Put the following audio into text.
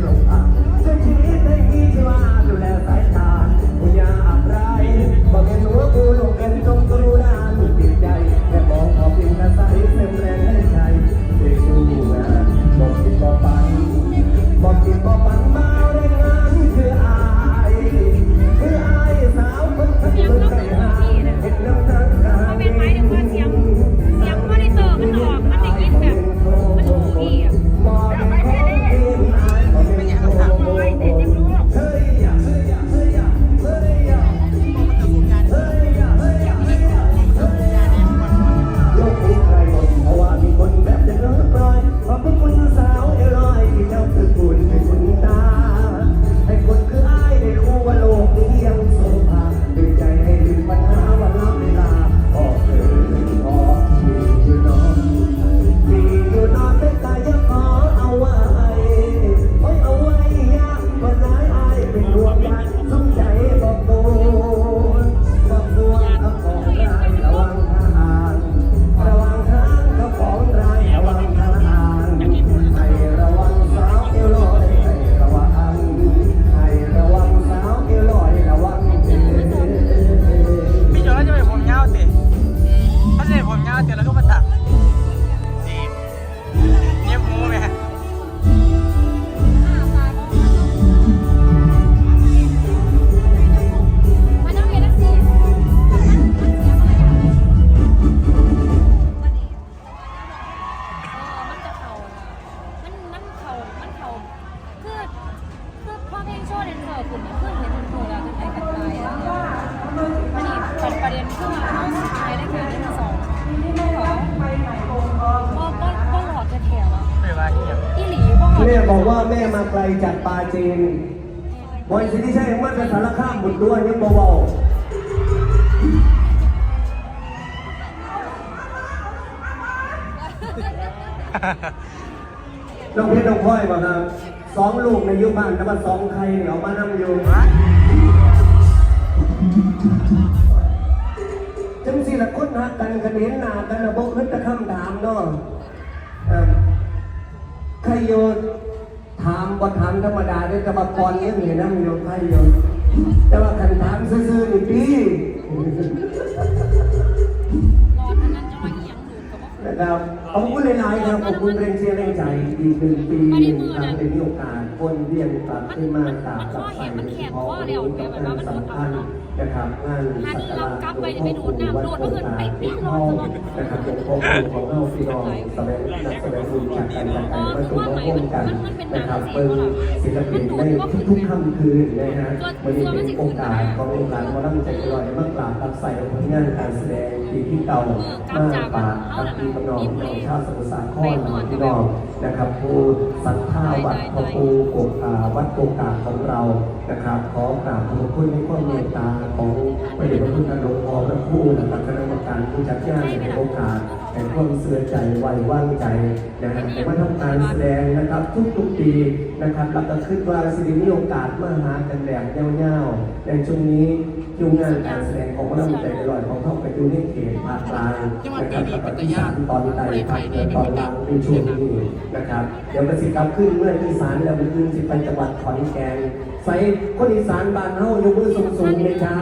não. Ah. ดนเซอร์คุณเพื่อนเห็นเป็นโคแล้วจะใช้กันตายแล้วอันนี้เป็นประเด็นคือว่าเขาใช้ได้การที่มาสองเหรอก็ก็ก็หลอดจะแถวอะไม่ว่าเหียอีหลีก็หอดแม่บอกว่าแม่มาไกลจากปาจีนบอยสิที่ใช่ว่าจะสารข้ามหมดด้วยยังเบาๆน้องเพชรน้องพลอยบอกครับ สองลูกในยุบ้านแต่ว่าสองใครเนี่ยเอามานั่งอยู่จังสิละคนหักกันกันเห็นหน้ากันนะบอกขึ้นตะคำถามเนาะใครโยนถามบ่ถามธรรมดาได้แต่ว่าก่อนนี่ยเนี่ยนั่งอยู่ใครโยนแต่ว่าคันถามซื่อๆนี่ดีรอดอันนั้นจะมาเอียงดูกับว่านะครับ ขอบคุณหลายๆครับขอบคุณแรงเชียร์แรงใจอีกหนึ่งปีหนึ่งครั้งได้มีโอกาสคนเรียนกลับขึ้นมาตามกับใส่ของกับงานสำคัญ นะครับงานสักการะหลวงพ่อปู่วัดโพธิ์ตาปิดทองนะครับหลวงพ่อปู่ของเราพี่น้องแสดงนักแสดงบุญจากกันจากกันมาสู่มาร่วมกันนะครับเปิดศิลปินในทุกๆค่ำคืนนะฮะวันนี้เป็นโอกาสของโอกาสมาลั่งใจลอยมากกราบรับใส่ผลงานการแสดงปีที่เก่ามากปากกับปีกำนองพี่น้องชาวสมุทรสาครพี่น้องนะครับผู้ศรัทธาวัดพระปูกบอ่าวัดโกกาของเรานะครับขอกราบขอบคุณในความเมตตาของพระเดชพระคุณท่านหลวงพ่อพระครูนะครับคณะกรรมการผู้จัดงานในโอกาส ห่งความเสื่อใจไว้ว่างใจนะครับแต่ว่าทำการแสดงนะครับทุกๆปีนะครับเราก็คิดว่าสิริมีโอกาสมาหากันแบบยาวๆในช่วงนี้คิวงานการแสดงของพระนำใจลอยของเขาไปดูในเขตภาคกลางนะครับกับอีสานตอนใต้ภาคตอนล่างในช่วงนี้นะครับเดี๋ยวประสิทธิ์กรรมขึ้นเมื่ออีสานแล้วไปขึ้นสิไปจังหวัดขอนแก่นใส่คนอีสานบ้านเฮายกมือสูงๆเลยจ้า